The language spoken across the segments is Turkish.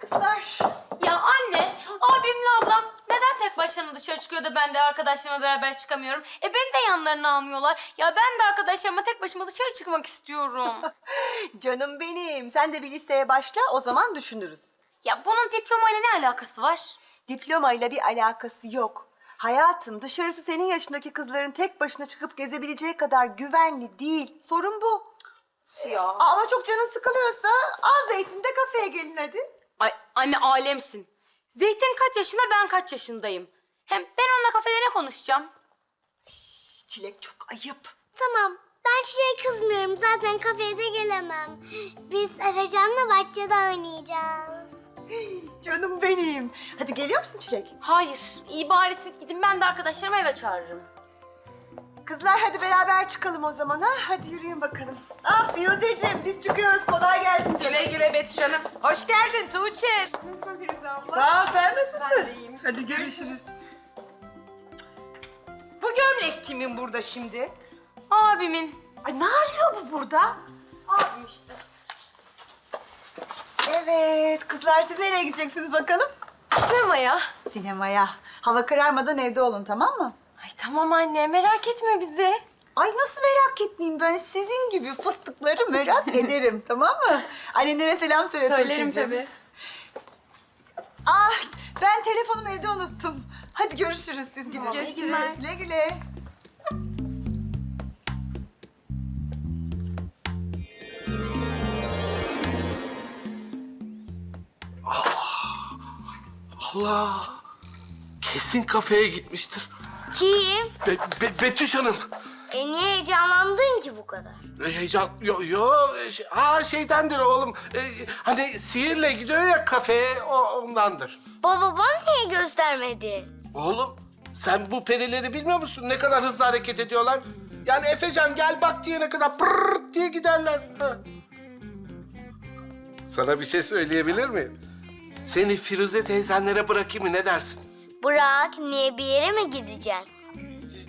kızlar. Ya anne, abimle ablam neden tek başlarına dışarı çıkıyor da ben de arkadaşlarımla beraber çıkamıyorum? E beni de yanlarına almıyorlar. Ya ben de arkadaşlarıma tek başıma dışarı çıkmak istiyorum. Canım benim. Sen de bir liseye başla o zaman düşünürüz. ya bunun diplomayla ne alakası var? Diplomayla bir alakası yok. Hayatım dışarısı senin yaşındaki kızların tek başına çıkıp gezebileceği kadar güvenli değil. Sorun bu. Ya. Ama çok canın sıkılıyorsa az zeytinde kafeye gelin hadi. Ay anne alemsin. Zeytin kaç yaşında ben kaç yaşındayım. Hem ben onunla kafede ne konuşacağım? Şş, Çilek çok ayıp. Tamam. Ben çiçeğe kızmıyorum. Zaten kafeye de gelemem. Biz Efecan'la bahçede oynayacağız. Canım benim. Hadi geliyor musun Çilek? Hayır, iyi bari siz gidin ben de arkadaşlarımı eve çağırırım. Kızlar hadi beraber çıkalım o zaman ha. Hadi yürüyün bakalım. Ah Firuzeciğim biz çıkıyoruz. Kolay gelsin canım. Güle güle Betüş Hanım. Hoş geldin Tuğçe. Nasılsın Firuze abla? Sağ ol, sen nasılsın? Hadi görüşürüz. Bu gömlek kimin burada şimdi? Abimin. Ay ne arıyor bu burada? Abim işte. Evet kızlar siz nereye gideceksiniz bakalım? Sinemaya. Sinemaya. Hava kararmadan evde olun tamam mı? Ay tamam anne merak etme bizi. Ay nasıl merak etmeyeyim ben sizin gibi fıstıkları merak ederim tamam mı? Annenlere selam söyle Söylerim Tuğçe'cim. tabii. Ah ben telefonumu evde unuttum. Hadi görüşürüz siz gidin. Görüşürüz. Güle güle. Allah! Kesin kafeye gitmiştir. Kim? Be- Be- Betüş Hanım. E niye heyecanlandın ki bu kadar? E, Heyecan... Yo, yo. Şey, aa şeydendir oğlum. E, hani sihirle gidiyor ya kafeye, o ondandır. Baba bana niye göstermedin? Oğlum, sen bu perileri bilmiyor musun? Ne kadar hızlı hareket ediyorlar. Yani Efecan gel bak diyene kadar pırrrt diye giderler. Ha. Sana bir şey söyleyebilir miyim? Seni Firuze teyzenlere bırakayım mı ne dersin? Bırak, niye bir yere mi gideceksin?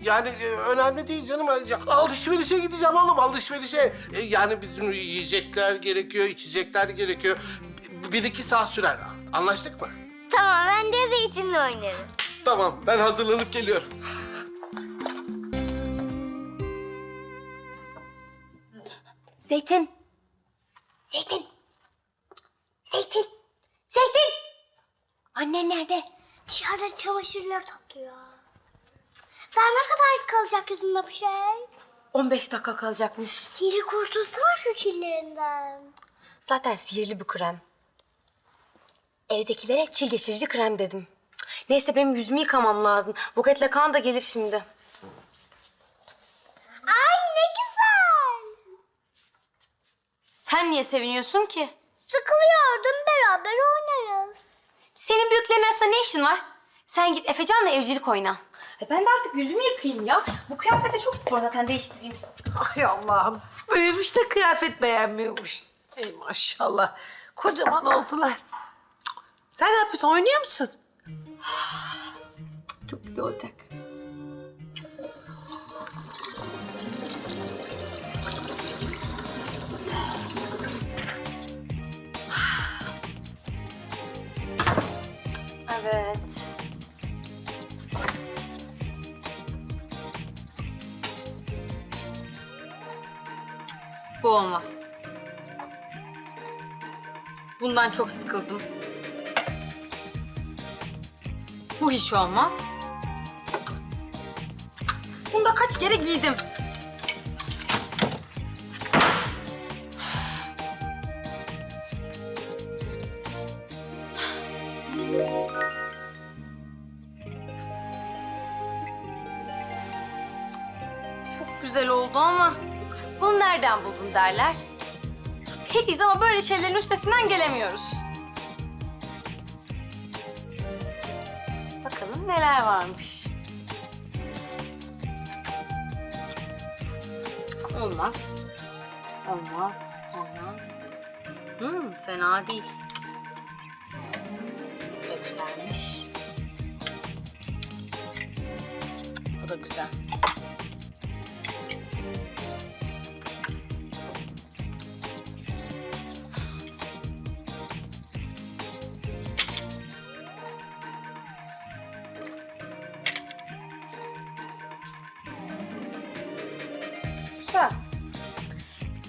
Yani e, önemli değil canım. Alışverişe gideceğim oğlum alışverişe. E, Yani bizim yiyecekler gerekiyor, içecekler gerekiyor. Bir, iki saat sürer. Anlaştık mı? Tamam, ben de zeytinle oynarım. Tamam ben hazırlanıp geliyorum. Zeytin. Zeytin! Zeytin! Zeytin! Annen nerede? Dışarıda çamaşırları topluyor. Daha ne kadar kalacak yüzünde bu şey? 15 dakika kalacakmış. Sihri kurtulsana şu çillerinden. Zaten sihirli bir krem. Evdekilere çil geçirici krem dedim. Neyse benim yüzümü yıkamam lazım. Buketle kan da gelir şimdi. Ay ne güzel! Sen niye seviniyorsun ki? Sıkılıyordum, beraber oynarız. Senin büyüklerin arasında ne işin var? Sen git Efecan'la evcilik oyna. E ben de artık yüzümü yıkayayım ya. Bu kıyafete çok spor zaten değiştireyim. Ay Allah'ım. Büyümüş de kıyafet beğenmiyormuş. Ey maşallah. Kocaman oldular. Sen ne yapıyorsun? Oynuyor musun? Çok güzel olacak. Evet. Bu olmaz. Bundan çok sıkıldım. Bu hiç olmaz. Bunu da kaç kere giydim. Çok güzel oldu ama bunu nereden buldun derler. Periyiz ama böyle şeylerin üstesinden gelemiyoruz. Bakalım neler varmış. Olmaz. Olmaz. Olmaz. Hmm, fena değil.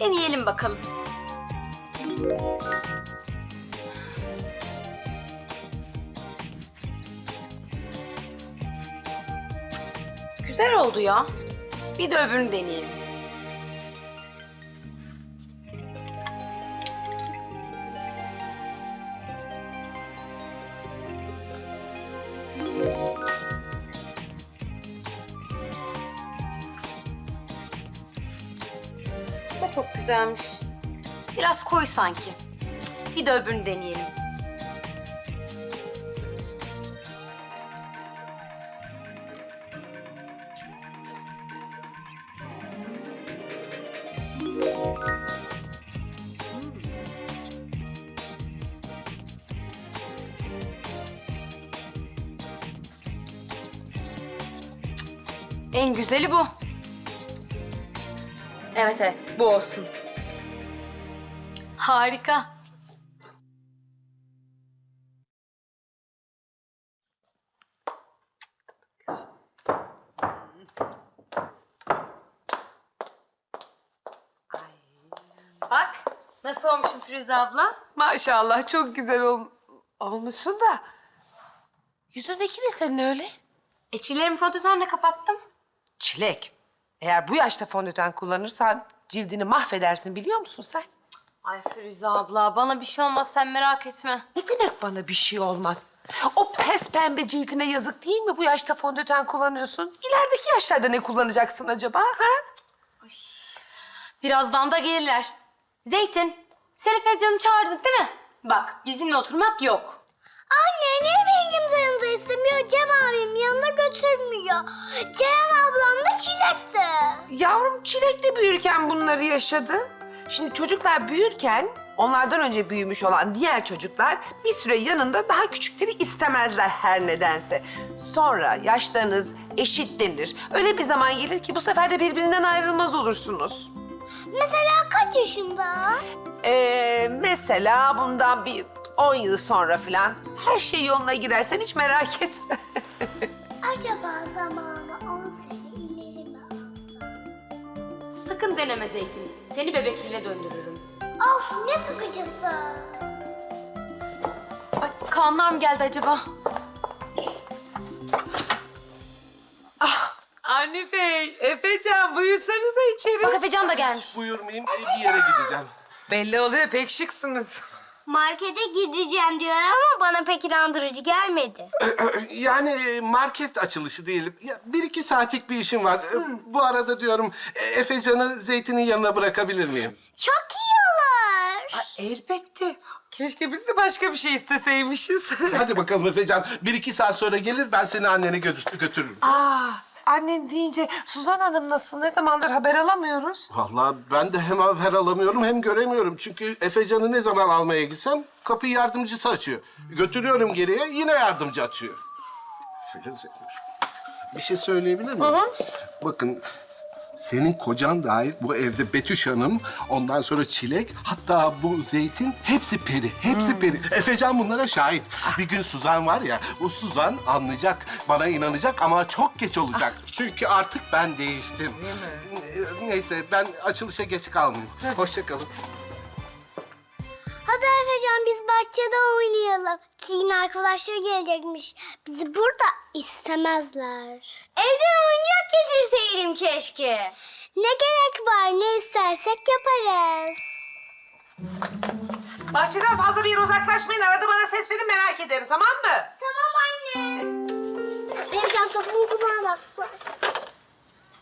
Deneyelim bakalım. Güzel oldu ya. Bir de öbürünü deneyelim. Da çok güzelmiş. Biraz koyu sanki. Bir de öbürünü deneyelim. En güzeli bu. Evet evet bu olsun. Harika. Bak nasıl olmuşum Firuze abla? Maşallah çok güzel ol olmuşsun da. Yüzündeki ne senin öyle? E çillerimi fondötenle kapattım. Çilek. Eğer bu yaşta fondöten kullanırsan cildini mahvedersin biliyor musun sen? Ay Firuze abla bana bir şey olmaz sen merak etme. Ne demek bana bir şey olmaz? O pes pembe cildine yazık değil mi bu yaşta fondöten kullanıyorsun? İlerideki yaşlarda ne kullanacaksın acaba? Ha? Birazdan da gelirler. Zeytin, sen Efecan'ı çağırdın değil mi? Bak bizimle oturmak yok. Anne niye benim kimse istemiyor? Cem abim yanında götürmüyor. Ceren ablam da çilekti. Yavrum Çilek de büyürken bunları yaşadı. Şimdi çocuklar büyürken onlardan önce büyümüş olan diğer çocuklar bir süre yanında daha küçükleri istemezler her nedense. Sonra yaşlarınız eşitlenir. Öyle bir zaman gelir ki bu sefer de birbirinden ayrılmaz olursunuz. Mesela kaç yaşında? Ee, mesela bundan bir 10 yıl sonra falan her şey yoluna girersen hiç merak etme. Acaba zamanı 10 sene ileri mi alsam? Sakın deneme Zeytin. Seni bebekliğine döndürürüm. Of ne sıkıcısı. Ay kanlar mı geldi acaba? Anne Bey, Efecan buyursanıza içeri. Bak Efecan da gelmiş. Buyurmayayım bir yere gideceğim. Belli oluyor pek şıksınız. Markete gideceğim diyor ama bana pek inandırıcı gelmedi. Yani e, market açılışı diyelim. Ya, bir iki saatlik bir işim var. E, Bu arada diyorum e, Efecan'ı zeytinin yanına bırakabilir miyim? Çok iyi olur. Elbette. Keşke biz de başka bir şey isteseymişiz. Hadi bakalım Efecan. Bir iki saat sonra gelir ben seni annene götür- götürürüm. Aa, annen deyince Suzan Hanım nasıl? Ne zamandır haber alamıyoruz? Vallahi ben de hem haber alamıyorum hem göremiyorum. Çünkü Efecan'ı ne zaman almaya gitsem kapıyı yardımcısı açıyor. Götürüyorum geriye yine yardımcı açıyor. Firuze, Bir şey söyleyebilir miyim? Bakın senin kocan dahil bu evde Betüş Hanım, ondan sonra Çilek, hatta bu Zeytin hepsi peri, hepsi peri. Efecan bunlara şahit. Bir gün Suzan var ya, bu Suzan anlayacak, bana inanacak ama çok geç olacak. Çünkü artık ben değiştim. Neyse ben açılışa geç kalmayayım. Hoşça kalın. Efecan biz bahçede oynayalım. Yine arkadaşlar gelecekmiş. Bizi burada istemezler. Evden oyuncak getirseydim keşke. Ne gerek var ne istersek yaparız. Bahçeden fazla bir yere uzaklaşmayın. Arada bana ses verin merak ederim tamam mı? Tamam anne. Efecan topumu kullanamazsın.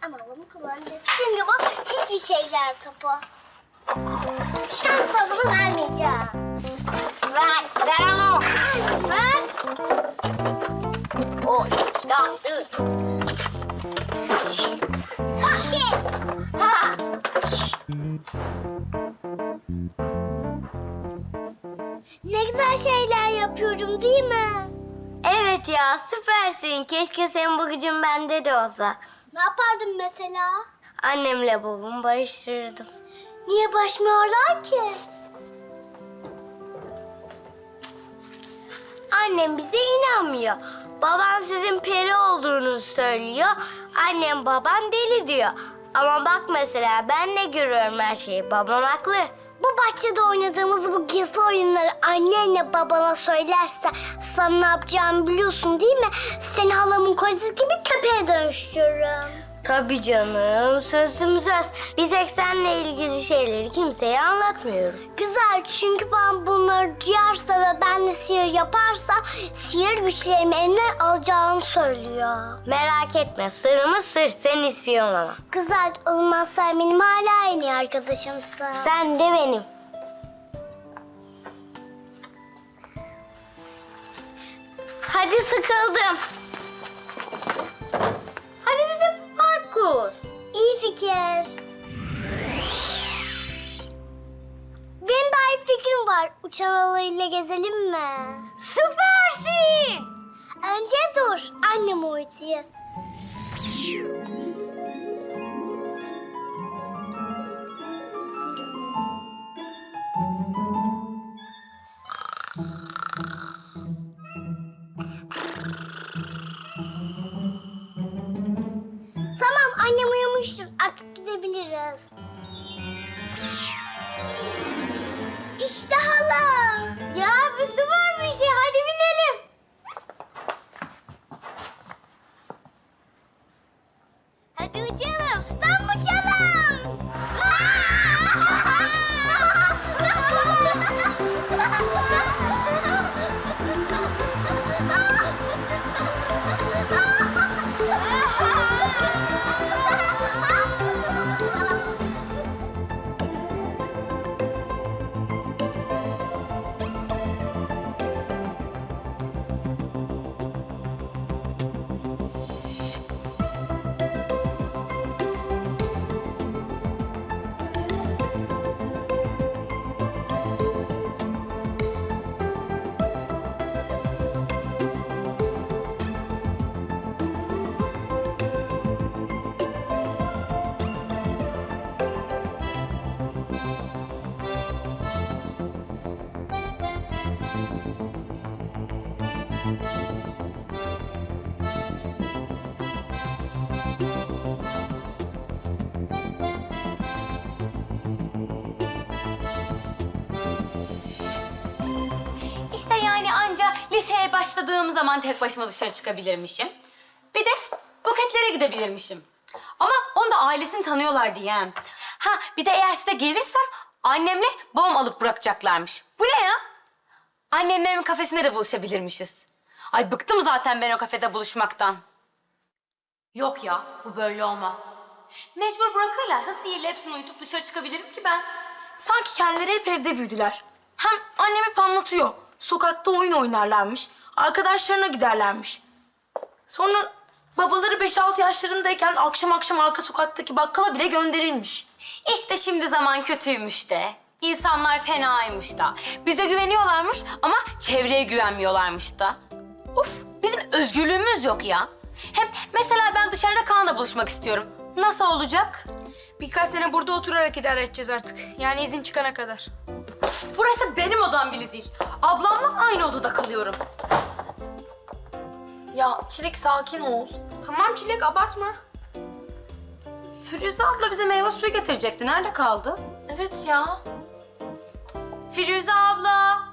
Ama bunu kullanacağız. Çünkü bu hiçbir şeyler topu. Şans adımı vermeyeceğim. Ver, ver onu. Ver. O iki, üç. Sakin. Ha. Ne güzel şeyler yapıyorum değil mi? Evet ya süpersin. Keşke senin bu gücün bende de olsa. Ne yapardım mesela? Annemle babamı barıştırırdım. Niye başmıyorlar ki? Annem bize inanmıyor. Babam sizin peri olduğunu söylüyor. Annem baban deli diyor. Ama bak mesela ben ne görüyorum her şeyi. Babam haklı. Bu bahçede oynadığımız bu gizli oyunları annenle babana söylerse sana ne yapacağımı biliyorsun değil mi? Seni halamın kocası gibi köpeğe dönüştürürüm. Tabii canım sözüm söz. Biz eksenle ilgili şeyleri kimseye anlatmıyorum. Güzel çünkü ben bunları duyarsa ve ben de sihir yaparsam sihir güçlerimi eline alacağını söylüyor. Merak etme sırrımız sır sen ispiyonlama. Güzel o zaman sen benim hala en iyi arkadaşımsın. Sen de benim. Hadi sıkıldım. Kur. İyi fikir. Benim daha iyi fikrim var. Uçan alayıyla gezelim mi? Süpersin. Önce dur. Annem. Tamam Artık gidebiliriz. İşte hala. Ya bu süper bir şey. Hadi başladığım zaman tek başıma dışarı çıkabilirmişim. Bir de buketlere gidebilirmişim. Ama onu da ailesini tanıyorlar diye. Ha bir de eğer size gelirsem annemle babam alıp bırakacaklarmış. Bu ne ya? Annemlerin kafesinde de buluşabilirmişiz. Ay bıktım zaten ben o kafede buluşmaktan. Yok ya bu böyle olmaz. Mecbur bırakırlarsa sihirle hepsini uyutup dışarı çıkabilirim ki ben. Sanki kendileri hep evde büyüdüler. Hem annem hep anlatıyor. Sokakta oyun oynarlarmış. Arkadaşlarına giderlermiş. Sonra babaları 5-6 yaşlarındayken akşam akşam arka sokaktaki bakkala bile gönderilmiş. İşte şimdi zaman kötüymüş de. İnsanlar fenaymış da. Bize güveniyorlarmış ama çevreye güvenmiyorlarmış da. Uf, bizim özgürlüğümüz yok ya. Hem mesela ben dışarıda Kaan'la buluşmak istiyorum. Nasıl olacak? Birkaç sene burada oturarak idare edeceğiz artık. Yani izin çıkana kadar. Burası benim odam bile değil. Ablamla aynı odada kalıyorum. Ya Çilek sakin ol. Tamam Çilek abartma. Firuze abla bize meyve suyu getirecekti. Nerede kaldı? Evet ya. Firuze abla.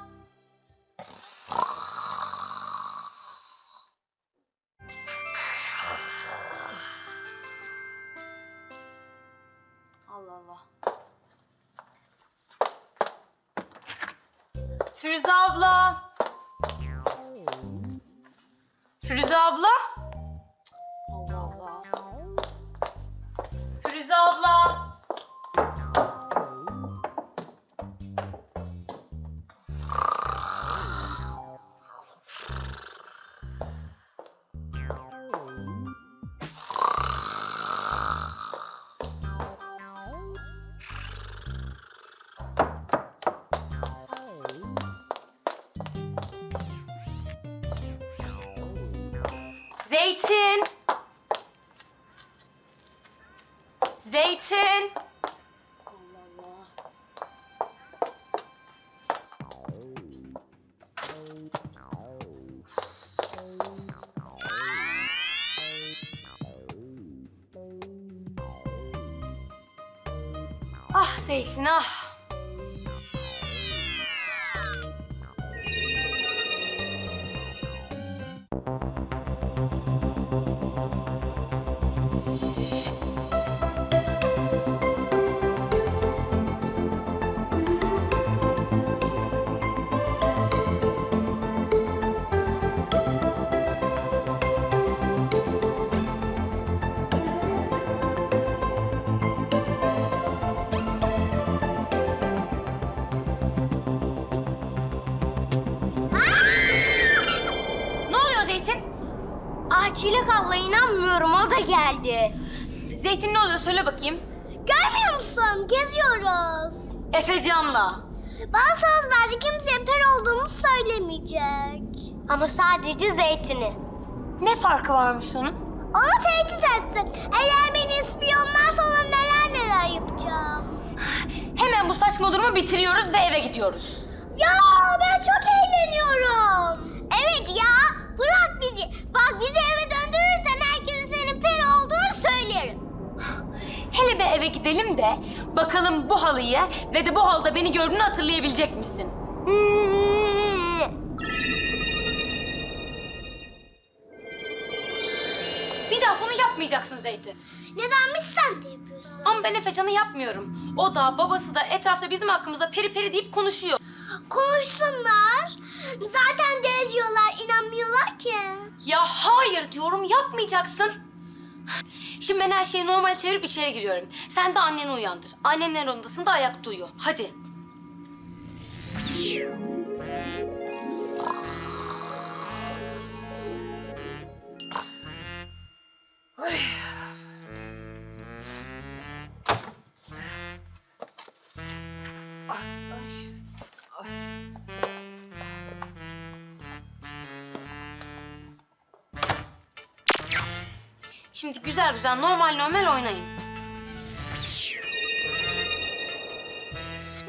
せいつの。Aa Çilek abla inanmıyorum o da geldi. Zeytin ne oluyor söyle bakayım. Görmüyor musun? Geziyoruz. Efecan'la. Bana söz verdi kimseye per olduğumu söylemeyecek. Ama sadece zeytini. Ne farkı varmış onun? Onu tehdit etti. Eğer beni ispiyonlarsa ona neler neler yapacağım. Hemen bu saçma durumu bitiriyoruz ve eve gidiyoruz. Ya ben çok eğleniyorum. Evet ya bırak bizi. Bak bizi eve döndürürsen herkese senin peri olduğunu söylerim. Hele bir eve gidelim de bakalım bu halıyı ve de bu halda beni gördüğünü hatırlayabilecek misin? Bir daha bunu yapmayacaksın Zeytin. Nedenmiş sen de yapıyorsun? Ama ben Efecan'ı yapmıyorum. O da babası da etrafta bizim hakkımızda peri peri deyip konuşuyor. Konuşsunlar. Zaten deli diyorlar inanmıyorlar ki. Ya hayır diyorum yapmayacaksın. Şimdi ben her şeyi normal çevirip içeri giriyorum. Sen de anneni uyandır. Annemler odasında ayakta uyuyor. Hadi. Şimdi güzel güzel normal normal oynayın.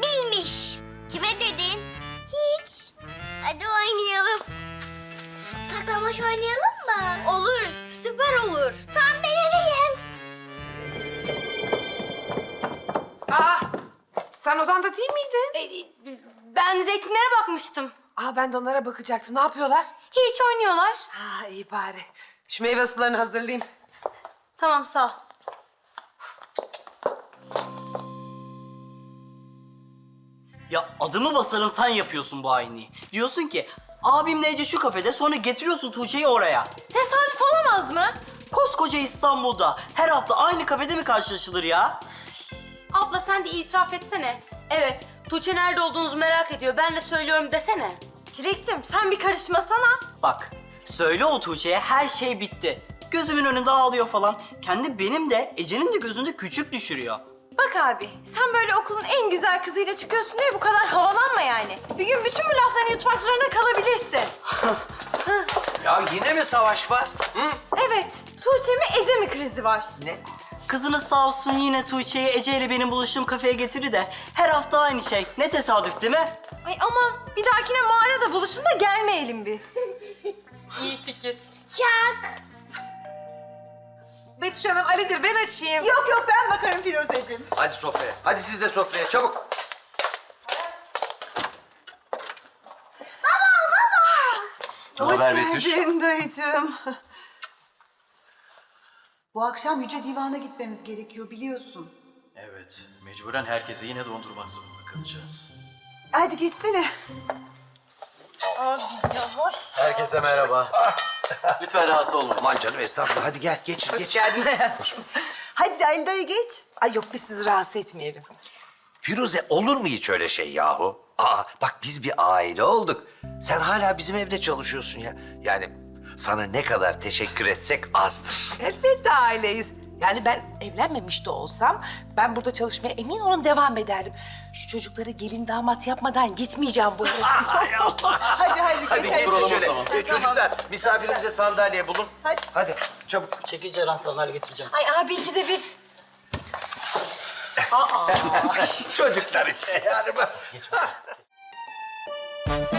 Bilmiş. Kime dedin? Hiç. Hadi oynayalım. Saklamaç oynayalım mı? Olur. Süper olur. Tam ben eveyim. Aa, sen odanda değil miydin? E, ben zeytinlere bakmıştım. Aa, ben de onlara bakacaktım. Ne yapıyorlar? Hiç oynuyorlar. Ha, iyi bari. Şu meyve sularını hazırlayayım. Tamam sağ ol. Ya adımı basarım sen yapıyorsun bu aynıyı. Diyorsun ki abimle Ece şu kafede sonra getiriyorsun Tuğçe'yi oraya. Tesadüf olamaz mı? Koskoca İstanbul'da her hafta aynı kafede mi karşılaşılır ya? Abla sen de itiraf etsene. Evet, Tuğçe nerede olduğunuzu merak ediyor. Ben de söylüyorum desene. Çilek'cim sen bir karışmasana. Bak söyle o Tuğçe'ye her şey bitti. Gözümün önünde ağlıyor falan. Kendi benim de Ece'nin de gözünde küçük düşürüyor. Bak abi, sen böyle okulun en güzel kızıyla çıkıyorsun diye bu kadar havalanma yani. Bir gün bütün bu laflarını yutmak zorunda kalabilirsin. Ya yine mi savaş var? Evet, Tuğçe mi Ece mi krizi var? Ne? Kızınız sağ olsun yine Tuğçe'yi Ece ile benim buluştuğum kafeye getirir de her hafta aynı şey. Ne tesadüf değil mi? Ay aman bir dahakine mağarada buluşun da gelmeyelim biz. İyi fikir. Çak. Betüş Hanım, Ali'dir. Ben açayım. Yok yok ben bakarım Firuzeciğim. Hadi sofraya. Hadi siz de sofraya çabuk. Hoş haber Betüş? geldin dayıcığım. Bu akşam Yüce Divan'a gitmemiz gerekiyor biliyorsun. Evet, mecburen herkese yine dondurmak zorunda kalacağız. Hadi geçsene. Herkese merhaba. Lütfen rahatsız olmayın. Aman canım estağfurullah. Hadi gel geçin Hoş geç. geldin hayatım. Hadi dayı geç. Ay yok biz sizi rahatsız etmeyelim. Firuze olur mu hiç öyle şey yahu? Aa bak biz bir aile olduk. Sen hala bizim evde çalışıyorsun ya. Yani sana ne kadar teşekkür etsek azdır. Elbette aileyiz. Yani ben evlenmemiş de olsam ben burada çalışmaya emin olun devam ederdim. Şu çocukları gelin damat yapmadan gitmeyeceğim bu eve. Ay Allah. Hadi hadi, Hadi geç. geçin oturalım o şöyle. zaman. Ee, çocuklar misafirimize sandalye bulun. Hadi. Hadi çabuk. Çekil Ceren sandalye getireceğim. Ay abi iki de bir. Çocuklar işte yani. bak.